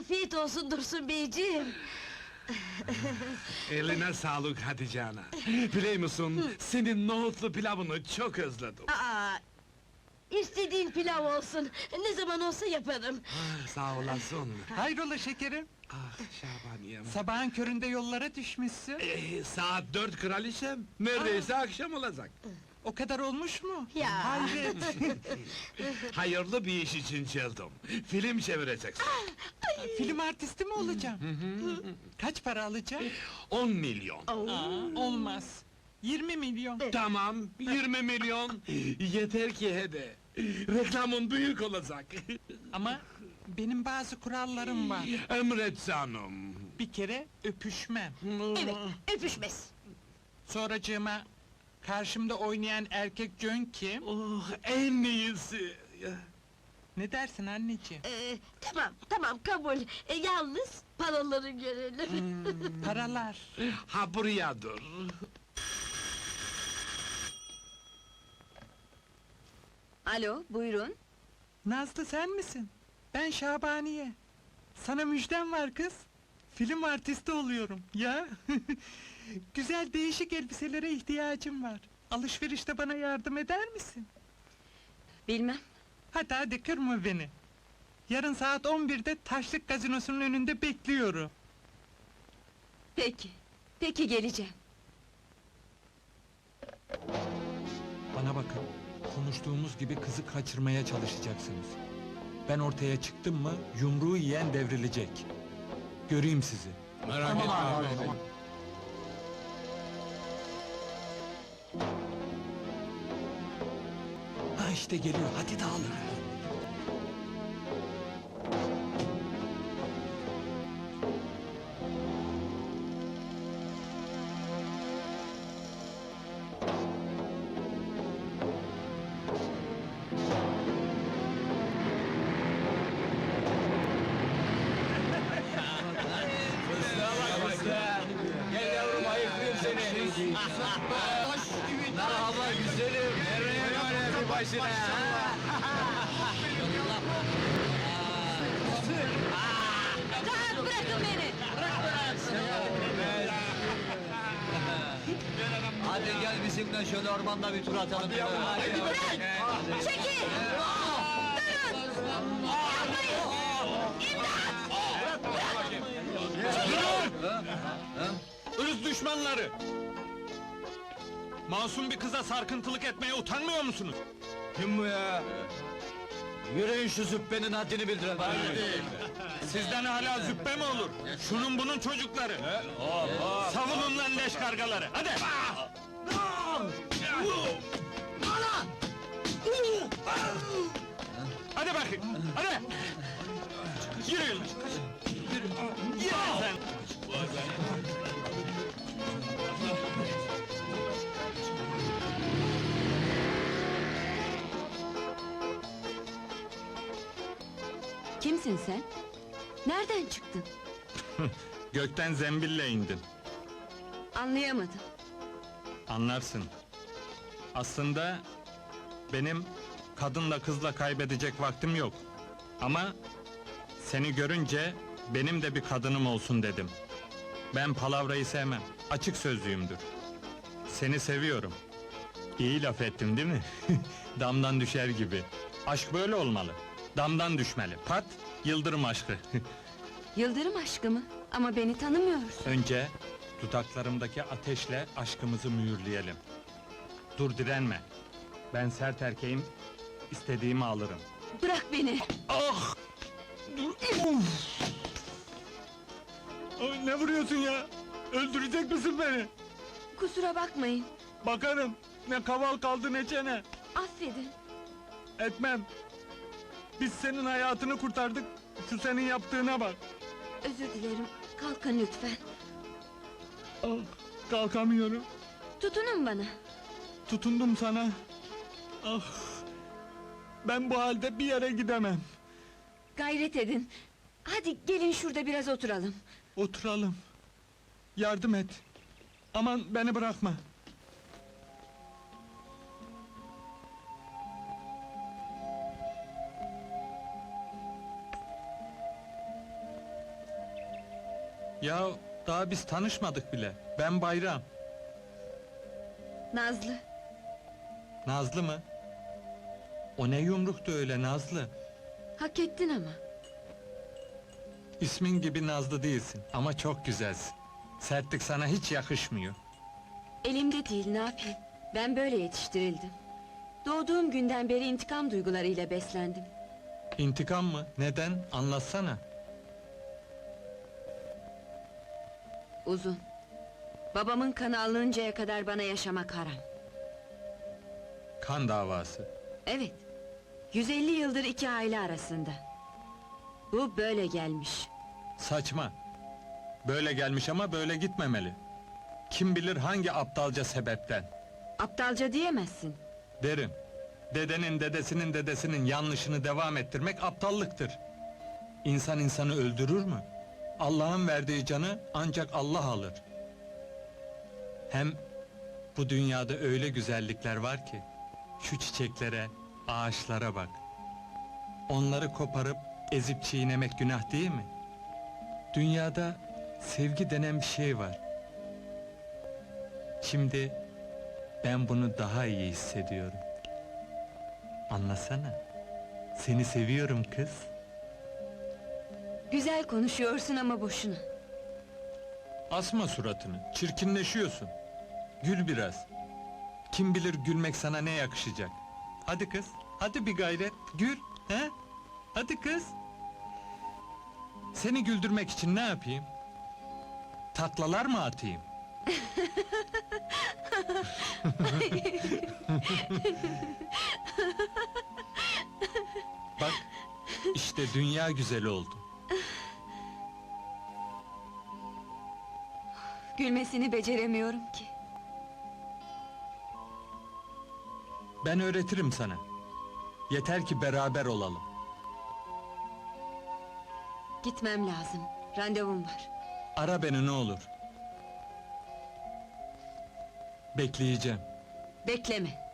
Afiyet olsun Dursun Beyciğim. Eline sağlık Hatice ana. Biliyor musun, senin nohutlu pilavını çok özledim. Aa, istediğin pilav olsun. Ne zaman olsa yaparım. Ah, Sağ olasın. Hayrola şekerim? Ah Şabaniyem. Sabahın köründe yollara düşmüşsün. Ee, saat dört kraliçem, neredeyse akşam olacak. O kadar olmuş mu? Ya. Hayret. Hayırlı bir iş için geldim. Film çevireceksin. Film artisti mi olacağım? Kaç para alacağım? 10 milyon. Aa, olmaz. 20 milyon. Tamam, 20 milyon. Yeter ki hede. Reklamın büyük olacak. Ama benim bazı kurallarım var. Emret canım. Bir kere öpüşmem. Evet, öpüşmez. Sonracığıma karşımda oynayan erkek cön kim? Oh, en iyisi. Ne dersin anneciğim? Ee, tamam, tamam kabul. Ee, yalnız paraları görelim. Paralar. Ha buraya dur. Alo, buyurun. Nazlı sen misin? Ben Şabaniye. Sana müjdem var kız. Film artisti oluyorum. Ya. Güzel değişik elbiselere ihtiyacım var. Alışverişte bana yardım eder misin? Bilmem. Hadi hadi kırma beni. Yarın saat 11'de Taşlık Gazinosu'nun önünde bekliyorum. Peki. Peki geleceğim. Bana bakın. Konuştuğumuz gibi kızı kaçırmaya çalışacaksınız. Ben ortaya çıktım mı yumruğu yiyen devrilecek. Göreyim sizi. Merak etme abi. Ha işte geliyor. Hadi dağılın. Gel yavrum ayıklayayım seni. Merhaba güzelim. Başına? Rahat bırakın beni! Hadi gel bizimle şöyle ormanda bir tur atalım. Hadi, Bırak! Çekil! Irz düşmanları! Masum bir kıza sarkıntılık etmeye utanmıyor musunuz? Kim bu ya? Yürüyün şu züppenin haddini bildirelim. Sizden hala züppe mi olur? Şunun bunun çocukları! Savunun lan leş kargaları, hadi! Hadi bakayım, hadi! Yürüyün! Kimsin sen? Nereden çıktın? Gökten zembille indin. Anlayamadım. Anlarsın. Aslında benim kadınla kızla kaybedecek vaktim yok. Ama seni görünce benim de bir kadınım olsun dedim. Ben palavrayı sevmem. Açık sözlüyümdür. Seni seviyorum. İyi laf ettim değil mi? Damdan düşer gibi. Aşk böyle olmalı. Damdan düşmeli. Pat, yıldırım aşkı. Yıldırım aşkı mı? Ama beni tanımıyorsun. Önce dudaklarımdaki ateşle aşkımızı mühürleyelim. Dur direnme. Ben sert erkeğim, istediğimi alırım. Bırak beni! Ah! Ay, ne vuruyorsun ya? Öldürecek misin beni? Kusura bakmayın. Bakarım, ne kaval kaldı ne çene. Affedin. Etmem. Biz senin hayatını kurtardık, şu senin yaptığına bak. Özür dilerim. Kalkın lütfen. Ah, kalkamıyorum. Tutunun bana. Tutundum sana. Ah! Ben bu halde bir yere gidemem. Gayret edin. Hadi gelin şurada biraz oturalım. Oturalım. Yardım et. Aman beni bırakma. Ya daha biz tanışmadık bile. Ben Bayram. Nazlı. Nazlı mı? O ne yumruktu öyle Nazlı? Hak ettin ama. İsmin gibi Nazlı değilsin ama çok güzelsin. Sertlik sana hiç yakışmıyor. Elimde değil ne yapayım? Ben böyle yetiştirildim. Doğduğum günden beri intikam duygularıyla beslendim. İntikam mı? Neden? Anlatsana. Uzun. Babamın kanı alınıncaya kadar bana yaşamak haram. Kan davası. Evet. 150 yıldır iki aile arasında. Bu böyle gelmiş. Saçma. Böyle gelmiş ama böyle gitmemeli. Kim bilir hangi aptalca sebepten. Aptalca diyemezsin. Derim. Dedenin dedesinin dedesinin yanlışını devam ettirmek aptallıktır. İnsan insanı öldürür mü? Allah'ın verdiği canı ancak Allah alır. Hem bu dünyada öyle güzellikler var ki şu çiçeklere, ağaçlara bak. Onları koparıp ezip çiğnemek günah değil mi? Dünyada sevgi denen bir şey var. Şimdi ben bunu daha iyi hissediyorum. Anlasana. Seni seviyorum kız. Güzel konuşuyorsun ama boşuna. Asma suratını, çirkinleşiyorsun. Gül biraz. Kim bilir gülmek sana ne yakışacak. Hadi kız, hadi bir gayret, gül, he? Hadi kız. Seni güldürmek için ne yapayım? Taklalar mı atayım? Bak, işte dünya güzeli oldu. Gülmesini beceremiyorum ki. Ben öğretirim sana. Yeter ki beraber olalım. Gitmem lazım. Randevum var. Ara beni ne olur. Bekleyeceğim. Bekleme.